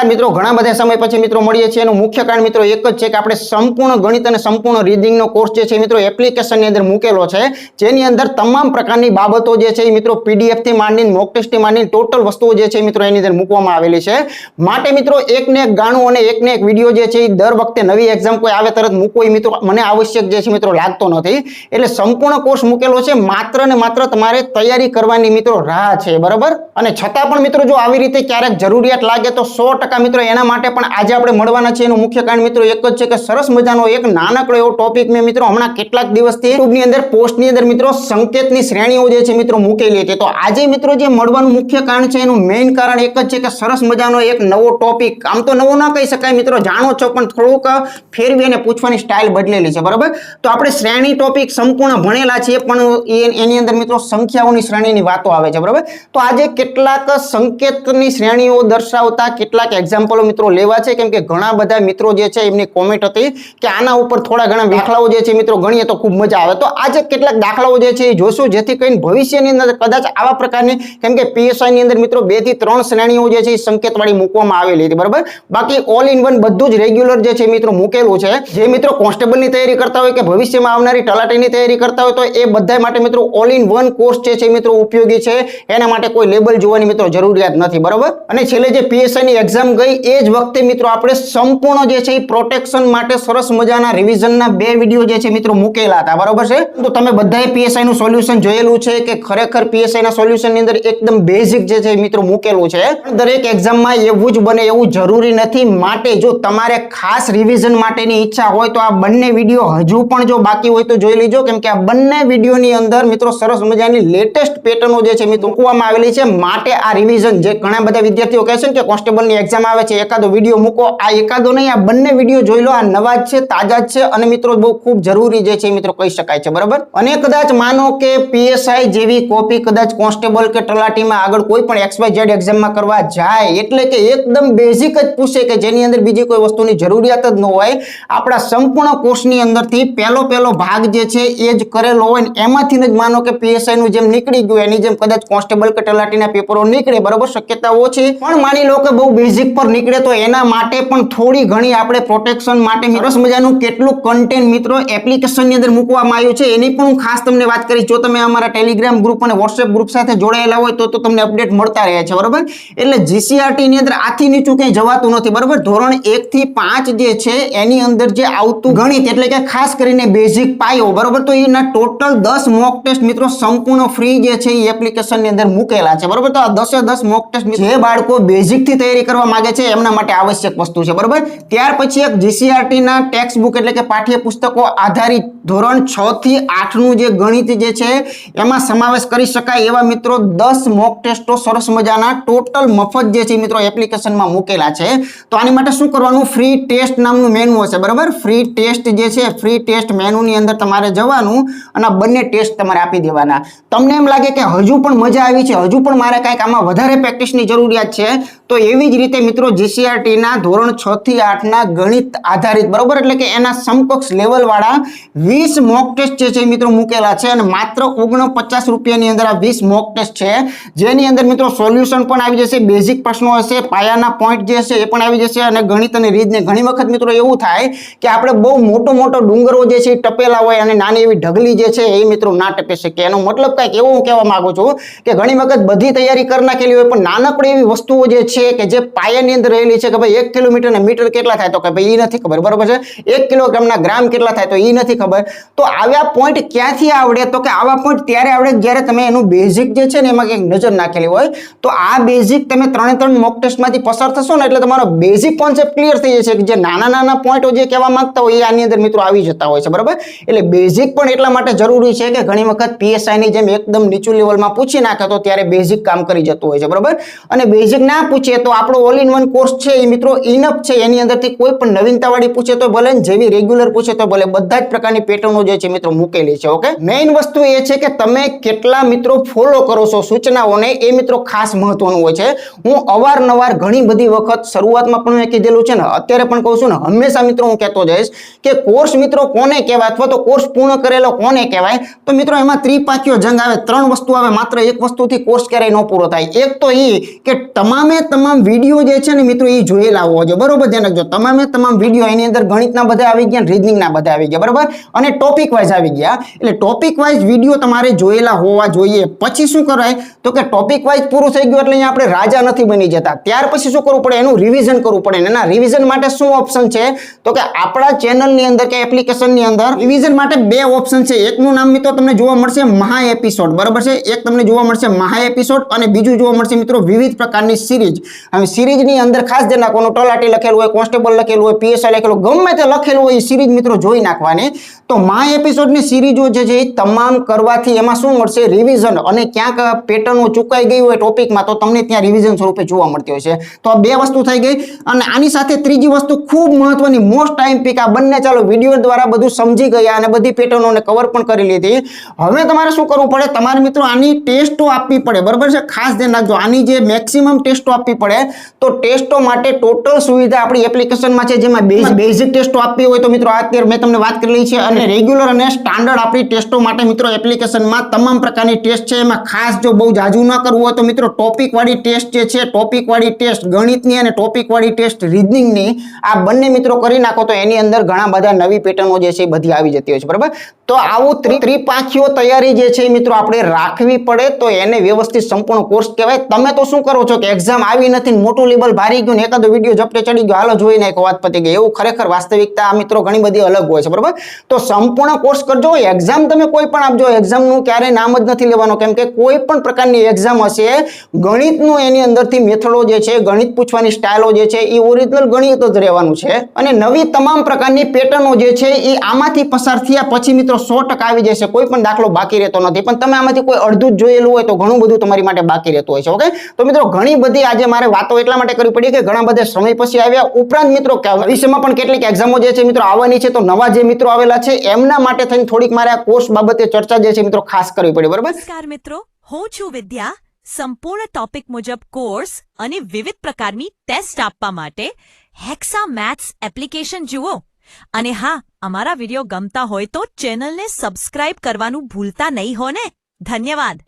નમસ્કાર મિત્રો, ઘણા બધા સમય પછી મિત્રો મળીએ છીએ એનું મુખ્ય કારણ મિત્રો એક જ છે કે આપણે સંપૂર્ણ ગણિત અને સંપૂર્ણ રીડિંગનો કોર્સ જે છે મિત્રો એપ્લિકેશનની અંદર મૂકેલો છે. જેની અંદર તમામ પ્રકારની બાબતો જે છે એ મિત્રો પીડીએફથી માંડીને મોક ટેસ્ટથી માંડીને ટોટલ વસ્તુઓ જે છે મિત્રો એની અંદર મૂકવામાં આવેલી છે. માટે મિત્રો એકને એક ગાણું અને એકને એક વીડિયો જે છે એ દર વખતે નવી એક્ઝામ કોઈ આવે તરત મૂકવો એ મિત્રો મને આવશ્યક જે છે મિત્રો લાગતો નથી. એટલે સંપૂર્ણ કોર્સ મૂકેલો છે, માત્ર ને માત્ર તમારે તૈયારી કરવાની મિત્રો રાહ છે, બરાબર? અને છતાં પણ મિત્રો જો આવી રીતે ક્યારેક જરૂરિયાત લાગે તો સો ટકા મિત્રો, એના માટે પણ આજે આપણે મળવાના છે એનું મુખ્ય કારણ મિત્રો એક જ છે કે સરસ મજાનો એક નાનકડો એવો ટોપિક મેં મિત્રો હમણાં કેટલાક દિવસથી યુટ્યુબની અંદર, પોસ્ટની અંદર મિત્રો સંકેતની શ્રેણીઓ જે છે મિત્રો મૂકેલી હતી. તો આજે મિત્રો જે મળવાનું મુખ્ય કારણ છે, એનું મેઇન કારણ એક જ છે કે સરસ મજાનો એક નવો ટોપિક આમ તો નવો ના કહી શકાય મિત્રો, જાણો છો, પણ થોડુંક ફેરવી અને પૂછવાની સ્ટાઇલ બદલેલી છે. બરાબર? તો આપણે શ્રેણી ટોપિક સંપૂર્ણ ભણેલા છીએ, પણ એની અંદર મિત્રો સંખ્યાઓની શ્રેણીની વાતો આવે છે. બરાબર? તો આજે કેટલાક સંકેતની શ્રેણીઓ દર્શાવતા, કેટલાક એક્ઝામ્પલો મિત્રો લેવા છે, કેમ કે ઘણા બધા મિત્રો જે છે, એમની કોમેન્ટ હતી કે આના ઉપર થોડા ઘણા દાખલાઓ જે છે મિત્રો ગણીએ તો ખૂબ મજા આવે. તો આજે કેટલાક દાખલાઓ જે છે એ જોશું, જેથી કરીને ભવિષ્યની અંદર કદાચ આવા પ્રકારની, કેમ કે પીએસઆઈની અંદર મિત્રો બેથી ત્રણ શ્રેણીઓ જે છે એ સંકેતવાળી મૂકવામાં આવેલી હતી, બરાબર? બાકી ઓલ ઇન વન બધું જ રેગ્યુલર જે છે મિત્રો મૂકેલું છે. જે મિત્રો કોન્સ્ટેબલની તૈયારી કરતા હોય કે ભવિષ્યમાં આવનારી તલાટીની તૈયારી કરતા હોય તો એ બધા માટે મિત્રો ઓલ ઇન વન કોર્સ જે છે મિત્રો ઉપયોગી છે. એના માટે કોઈ લેબલ જોવાની મિત્રો જરૂરિયાત નથી, બરાબર? અને છેલ્લે જે પીએસઆઈની ની એક્ઝામ ગઈ, એ જ વખતે મિત્રો આપણે સંપૂર્ણ જે છે એ પ્રોટેક્શન માટે સરસ મજાના રિવિઝનના બે વીડિયો જે છે મિત્રો મૂકેલા હતા. બરોબર છે? તો તમે બધાએ પીએસઆઈ નું સોલ્યુશન જોયેલું છે કે ખરેખર પીએસઆઈ ના સોલ્યુશનની અંદર એકદમ બેઝિક જે છે મિત્રો મૂકેલું છે. દરેક એક્ઝામમાં એવું જ બને, એવું જરૂરી નથી. માટે જો તમારે ખાસ રિવિઝન માટેની ઈચ્છા હોય તો આ બંને વીડિયો હજુ પણ જો બાકી હોય તો જોઈ લીજો. કેમ કે આ બંને વિડીયોની અંદર મિત્રો સરસ મજાની લેટેસ્ટ પેટર્નો જે છે મિત્રો મૂકવામાં આવેલી છે. માટે આ રિવિઝન જે ઘણા બધા વિદ્યાર્થીઓ કહે છે કે કોન્સ્ટેબલની એક્ઝામ આવે છે, એકાદો વીડિયો મૂકો. આ એકાદો નહીં, આ બંને વીડિયો જોઈ લો. આ નવા છે, તાજા છે અને મિત્રો બહુ ખૂબ જરૂરી જે છે મિત્રો કહી શકાય છે, બરાબર? અને કદાચ માનો કે પીએસઆઈ જેવી કોપી કદાચ કોન્સ્ટેબલ કે તલાટીમાં આગળ કોઈ પણ એક્સવાય ઝેડ એક્ઝામમાં કરવા જાય, એટલે કે એકદમ બેઝિક જ પૂછે કે જેની અંદર બીજી કોઈ વસ્તુની જરૂરિયાત જ ન હોય, આપણા સંપૂર્ણ કોર્સની અંદરથી પહેલો પહેલો ભાગ જે છે એ જ કરેલો હોય ને એમાંથી જ માનો કે પીએસઆઈ નું જેમ નીકળી ગયું, એની જેમ કદાચ કોન્સ્ટેબલ કે તલાટીના પેપરો નીકળે, બરોબર? શક્યતા ઓછી. પણ માની લો કે બહુ બેઝિક પર નીકળે તો એના માટે પણ થોડી ઘણી આપણે પ્રોટેક્શન માટે સરસ મજાનું કેટલું કન્ટેન્ટ મિત્રો એપ્લિકેશનની અંદર મૂકવામાં આવ્યું છે. એની પણ હું ખાસ તમને વાત કરીશ. જો તમે અમારા ટેલિગ્રામ ગ્રુપ અને વોટ્સએપ ગ્રુપ સાથે જોડાયેલા હોય તો તમને અપડેટ મળતા રહે છે, બરોબર? એટલે જીસીઆરટીની અંદર આથી નીચું કંઈ જવાતું નથી, બરોબર? ધોરણ એકથી પાંચ જે છે, એની અંદર જે આવતું ગણિત એટલે કે ખાસ કરીને બેઝિક પાયો, બરોબર? તો એના ટોટલ દસ મોક ટેસ્ટ મિત્રો સંપૂર્ણ ફ્રી જે છે, એ એપ્લિકેશનની અંદર મૂકેલા છે, બરોબર? તો આ દસે દસ મોક ટેસ્ટ જે બાળકો બેઝિકથી તૈયારી કરવા માંગે છે, એમના માટે આવશ્યક વસ્તુ છે, બરોબર? ત્યાર પછી એક જીસીઆરટી ના ટેક્સ્ટ બુક એટલે કે પાઠ્યપુસ્તકો આધારિત ધોરણ છ થી આઠનું જે ગણિત જે છે, એમાં સમાવેશ કરી શકાય એવા મિત્રો દસ મોક ટેસ્ટો સરસ મજાના ટોટલ મફત જે છે મિત્રો એપ્લિકેશનમાં મૂકેલા છે. તો આની માટે શું કરવાનું? ફ્રી ટેસ્ટ નામનું મેનુ હશે, બરાબર? ફ્રી ટેસ્ટ જે છે ફ્રી ટેસ્ટ મેનુની અંદર તમારે જવાનું અને બંને ટેસ્ટ તમારે આપી દેવાના. તમને એમ લાગે કે હજુ પણ મજા આવી છે, હજુ પણ મારે કાંઈક આમાં વધારે પ્રેક્ટિસની જરૂરિયાત છે તો એવી જ રીતે મિત્રો જીસીઆરટીના ધોરણ છ થી આઠના ગણિત આધારિત, બરોબર? એટલે કે એના સમકક્ષ લેવલવાળા વીસ મોક ટેસ્ટ જે છે મિત્રો મૂકેલા છે અને માત્ર ઓગણપચાસ રૂપિયાની અંદર આ વીસ મોક ટેસ્ટ છે. જેની અંદર મિત્રો સોલ્યુશન પણ આવી જશે બેઝિક પ્રશ્નો હશે, પાયાના પોઈન્ટ જે છે એ પણ આવી જશે અને ગણિત અને રીતને ઘણી વખત મિત્રો એવું થાય કે આપણે બહુ મોટો મોટો ડુંગરો જે છે એ ટપેલા હોય અને નાની એવી ઢગલી જે છે એ મિત્રો ના ટપે શકે. એનો મતલબ કાંઈક એવું હું કહેવા માગું છું કે ઘણી વખત બધી તૈયારી કરી નાખેલી હોય પણ નાનકડી એવી વસ્તુઓ જે છે કે જે પાયાની અંદર રહેલી છે કે ભાઈ એક કિલોમીટર ને મીટર કેટલા થાય? તો કે ભાઈ એ નથી ખબર, બરોબર છે? એક કિલોગ્રામના ગ્રામ કેટલા થાય? તો એ નથી ખબર. તો આવ્યા પોઈન્ટ ક્યાંથી આવડે? તો કે આવા પોઈન્ટ ત્યારે આવડે જ્યારે તમે એનું બેઝિક જે છે ને એમાં કંઈક નજર નાખેલી હોય, તો આ બેઝિક તમે ત્રણે ત્રણ મોક ટેસ્ટમાંથી પસાર થશો ને એટલે તમારો બેઝિક કોન્સેપ્ટ ક્લિયર થઈ જશે કે જે નાના નાના પોઈન્ટો જે કહેવા માંગતા હોય એ આની અંદર મિત્રો આવી જતા હોય છે, બરાબર? એટલે બેઝિક પણ એટલા માટે જરૂરી છે કે ઘણી વખત PSI ની જેમ એકદમ નીચું લેવલમાં પૂછી નાખે તો ત્યારે બેઝિક કામ કરી જતું હોય છે, બરાબર? અને બેઝિક ના પૂછે તો આપણો ઓલ ઇન વન કોર્સ છે, એ મિત્રો ઇનફ છે, એની અંદરથી કોઈ પણ નવીનતાવાળી પૂછે તો ભલે જેવી રેગ્યુલર પૂછે તો ભલે, બધા જ પ્રકારની પેટર્નો જે છે મિત્રો મૂકેલી છે ઓકે મેઇન વસ્તુ એ છે કે તમે કેટલા મિત્રો ફોલો કરો છો સૂચનાઓને, એ મિત્રો ખાસ મહત્વનું હોય છે. હું અવારનવાર ઘણી બધી વખત શરૂઆતમાં પણ મેં કીધેલું છે ને, અત્યારે પણ કહું છું ને, હંમેશા મિત્રો હું કહેતો જઈશ કે કોર્સ મિત્રો કોને કહેવાય? અથવા તો કોર્સ પૂર્ણ કરેલો કોને કહેવાય? તો મિત્રો એમાં ત્રિપાખીઓ જંગ આવે, ત્રણ વસ્તુ આવે, માત્ર એક વસ્તુથી કોર્સ ક્યારેય ન પૂરો થાય. એક તો એ કે તમામે તમામ વીડિયો જે છે ને મિત્રો એ જોયેલા હોવા જોઈએ બરોબર? ધ્યાન રાખજો તમામે તમામ વીડિયો એની અંદર ગણિતના બધા આવી ગયા રીઝનિંગના બધા આવી ગયા, બરોબર? અને ટોપિક વાઇઝ આવી ગયા. એટલે ટોપિક વાઇઝ વીડિયો તમારે જોયેલા હોવા જોઈએ. પછી શું કરાય? તો કે ટોપિક વાઇઝ પૂરું થઈ ગયું એટલે અહીંયા આપણે રાજા નથી બની જતા. ત્યાર પછી શું કરવું પડે? એનું રિવિઝન કરવું પડે. એના રિવિઝન માટે શું ઓપ્શન છે? તો કે આપણા ચેનલની અંદર કે એપ્લિકેશનની અંદર રિવિઝન માટે બે ઓપ્શન છે. એકનું નામ મિત્રો તમને જોવા મળશે, મહા એપિસોડ બરાબર છે? એક તમને જોવા મળશે, મહા એપિસોડ અને બીજું જોવા મળશે મિત્રો વિવિધ પ્રકારની સિરીઝ હવે સિરીઝની અંદર ખાસ ધ્યાન રાખવાનું, તલાટી લખેલું હોય, કોન્સ્ટેબલ લખેલું હોય, પીએસઆઈ લખેલું ગમે તે લખેલું હોય, એ સિરીઝ મિત્રો જોઈ નાખવાની. તો મા એપિસોડની સિરીઝો જે છે એ તમામ કરવાથી એમાં શું મળશે? રિવિઝન અને ક્યાંક પેટર્નો ચૂકાઈ ગઈ હોય ટોપિકમાં, તો તમને ત્યાં રિવિઝન સ્વરૂપે જોવા મળતી હોય છે. તો આ બે વસ્તુ થઈ ગઈ. અને આની સાથે ત્રીજી વસ્તુ ખૂબ મહત્વની મોસ્ટ ટાઈમ પીક આ બંને ચાલો વીડિયો દ્વારા બધું સમજી ગયા અને બધી પેટર્નોને કવર પણ કરી લીધી. હવે તમારે શું કરવું પડે? તમારે મિત્રો આની ટેસ્ટો આપવી પડે. બરાબર છે? ખાસ ધ્યાન રાખજો. આની જે મેક્સિમમ ટેસ્ટો આપવી પડે તો ટેસ્ટો માટે ટોટલ સુવિધા આપણી એપ્લિકેશનમાં છે જેમાં બેઝિક ટેસ્ટો આપવી હોય તો મિત્રો આ અત્યારે મેં તમને વાત કરેલી છે અને રેગ્યુલર અને સ્ટાન્ડર્ડ આપણી ટેસ્ટો માટે મિત્રો એપ્લિકેશનમાં તમામ પ્રકારની ટેસ્ટ છે એમાં ખાસ જો બહુ જાજુ ન કરવું હોય તો મિત્રો ટોપિક વાળી ટેસ્ટ જે છે ટોપિક વાળી ટેસ્ટ ગણિતની અને ટોપિકવાળી ટેસ્ટ રીઝનિંગની આ બંને મિત્રો કરી નાખો તો એની અંદર ઘણા બધા નવી પેટર્નો જે છે એ બધી આવી જતી હોય છે બરાબર? તો આવું ત્રિ ત્રિપાંખીઓ તૈયારી જે છે મિત્રો આપણે રાખવી પડે તો એને વ્યવસ્થિત સંપૂર્ણ કોર્સ કહેવાય. તમે તો શું કરો છો કે એક્ઝામ આવી નથી મોટું લેબલ ભારી ગયું ને એકાદો વીડિયો ઝપટે ચડી ગયો. હાલો જોઈને એક વાત પતી ગઈ. એવું ખરેખર વાસ્તવિકતા આ મિત્રો ઘણી બધી અલગ હોય છે, બરાબર? તો સંપૂર્ણ કોર્સ કરજો. એક્ઝામ તમે કોઈ પણ આપજો. એક્ઝામનું ક્યારેય નામ જ નથી લેવાનું. કેમ કે કોઈ પણ પ્રકારની એક્ઝામ હશે, ગણિતનું એની અંદરથી મેથડો જે છે, ગણિત પૂછવાની સ્ટાઇલો જે છે એ ઓરિજિનલ ગણિત જ રહેવાનું છે. અને નવી તમામ પ્રકારની પેટર્નો જે છે એ આમાંથી પસાર થયા પછી મિત્રો સો આવી જશે. કોઈ પણ દાખલો બાકી રહેતો નથી. પણ તમે આમાંથી કોઈ અડધું જ જોયેલું હોય તો ઘણું બધું તમારી માટે બાકી રહેતું હોય છે, ઓકે? તો મિત્રો ઘણી બધી આજે મારે વાતો એટલા માટે કરવી પડી કે ઘણા બધા સમય પછી આવ્યા. ઉપરાંત મિત્રો કે ભવિષ્યમાં પણ કેટલીક એક્ઝામો જે છે મિત્રો આવવાની છે, તો નવા જે મિત્રો આવેલા છે, એમના માટે થઈને થોડીક મારે આ કોર્સ બાબતે ચર્ચા જે છે મિત્રો ખાસ કરવી પડી, બરાબર? નમસ્કાર મિત્રો, હું છું વિદ્યા. સંપૂર્ણ ટોપિક મુજબ કોર્સ અને વિવિધ પ્રકારની ટેસ્ટ આપવા માટે હેક્સા મેથ્સ એપ્લિકેશન જુઓ. અને હા, અમારા વીડિયો ગમતા હોય તો ચેનલને સબસ્ક્રાઇબ કરવાનું ભૂલતા નહીં, હો ને? ધન્યવાદ.